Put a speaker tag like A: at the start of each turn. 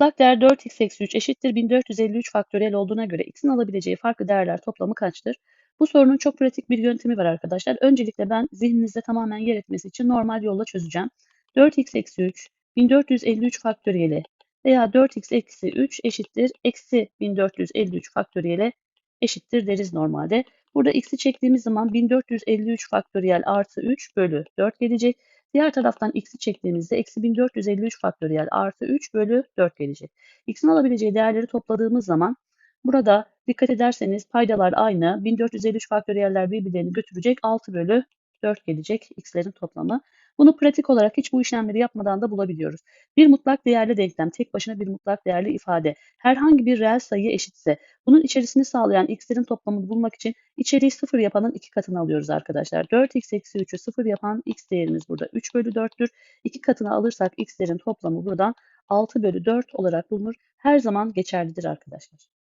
A: Mutlak değer 4x eksi 3 eşittir 1453 faktöriyel olduğuna göre x'in alabileceği farklı değerler toplamı kaçtır? Bu sorunun çok pratik bir yöntemi var arkadaşlar. Öncelikle ben zihninizde tamamen yer etmesi için normal yolla çözeceğim. 4x eksi 3, 1453 faktöriyeli veya 4x eksi 3 eşittir eksi 1453 faktöriyele eşittir deriz normalde. Burada x'i çektiğimiz zaman 1453 faktöriyel artı 3 bölü 4 gelecek. Diğer taraftan x'i çektiğimizde eksi 1453 faktöriyel artı 3 bölü 4 gelecek. x'in alabileceği değerleri topladığımız zaman burada dikkat ederseniz paydalar aynı. 1453 faktöriyeller birbirlerini götürecek. 6 bölü 4 gelecek x'lerin toplamı. Bunu pratik olarak hiç bu işlemleri yapmadan da bulabiliyoruz. Bir mutlak değerli denklem, tek başına bir mutlak değerli ifade, herhangi bir reel sayı eşitse, bunun içerisini sağlayan x'lerin toplamını bulmak için içeriği 0 yapanın iki katını alıyoruz arkadaşlar. 4x eksi 3'ü 0 yapan x değerimiz burada 3 bölü 4'tür. İki katını alırsak x'lerin toplamı buradan 6 bölü 4 olarak bulunur. Her zaman geçerlidir arkadaşlar.